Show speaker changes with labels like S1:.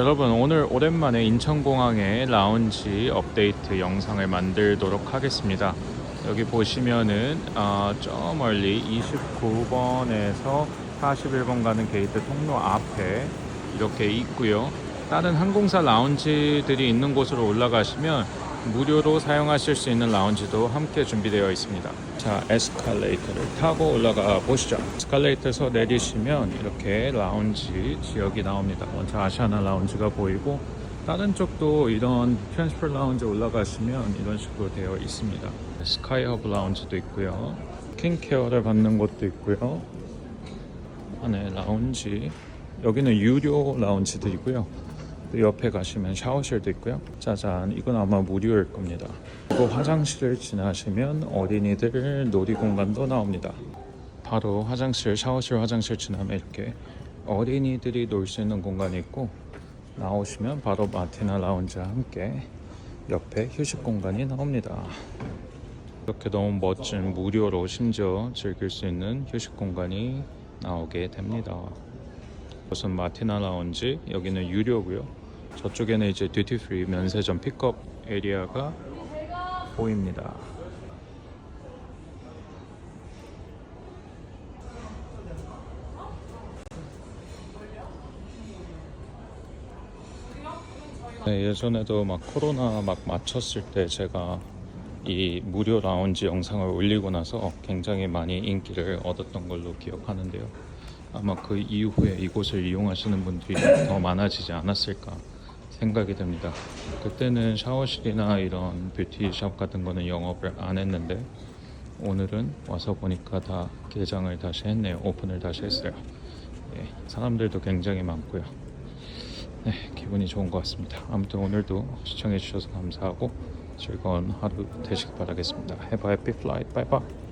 S1: 여러분 오늘 오랜만에 인천공항의 라운지 업데이트 영상을 만들도록 하겠습니다. 여기 보시면은 어, 저 멀리 29번에서 41번 가는 게이트 통로 앞에 이렇게 있고요. 다른 항공사 라운지들이 있는 곳으로 올라가시면 무료로 사용하실 수 있는 라운지도 함께 준비되어 있습니다. 자, 에스컬레이터를 타고 올라가 보시죠. 에스컬레이터에서 내리시면 이렇게 라운지 지역이 나옵니다. 먼저 아시아나 라운지가 보이고 다른 쪽도 이런 트랜스퍼 라운지 올라가시면 이런 식으로 되어 있습니다. 스카이허브 라운지도 있고요. 스킨케어를 받는 곳도 있고요. 안에 라운지 여기는 유료 라운지들이고요. 또 옆에 가시면 샤워실도 있고요. 짜잔, 이건 아마 무료일 겁니다. 그리고 화장실을 지나시면 어린이들 놀이공간도 나옵니다. 바로 화장실, 샤워실, 화장실 지나면 이렇게 어린이들이 놀 수 있는 공간이 있고 나오시면 바로 마티나 라운지와 함께 옆에 휴식 공간이 나옵니다. 이렇게 너무 멋진 무료로 심지어 즐길 수 있는 휴식 공간이 나오게 됩니다. 우선 마티나 라운지 여기는 유료고요. 저쪽에는 이제 듀티 프리 면세점 픽업 에리아가 보입니다. 네, 예전에도 막 코로나 막 맞췄을 때 제가 이 무료 라운지 영상을 올리고 나서 굉장히 많이 인기를 얻었던 걸로 기억하는데요. 아마 그 이후에 이곳을 이용하시는 분들이 더 많아지지 않았을까 생각이 듭니다. 그때는 샤워실이나 이런 뷰티샵 같은 거는 영업을 안 했는데 오늘은 와서 보니까 다 개장을 다시 했네요. 오픈을 다시 했어요. 예, 사람들도 굉장히 많고요. 네, 기분이 좋은 것 같습니다. 아무튼 오늘도 시청해 주셔서 감사하고 즐거운 하루 되시길 바라겠습니다. Have a happy flight. Bye bye.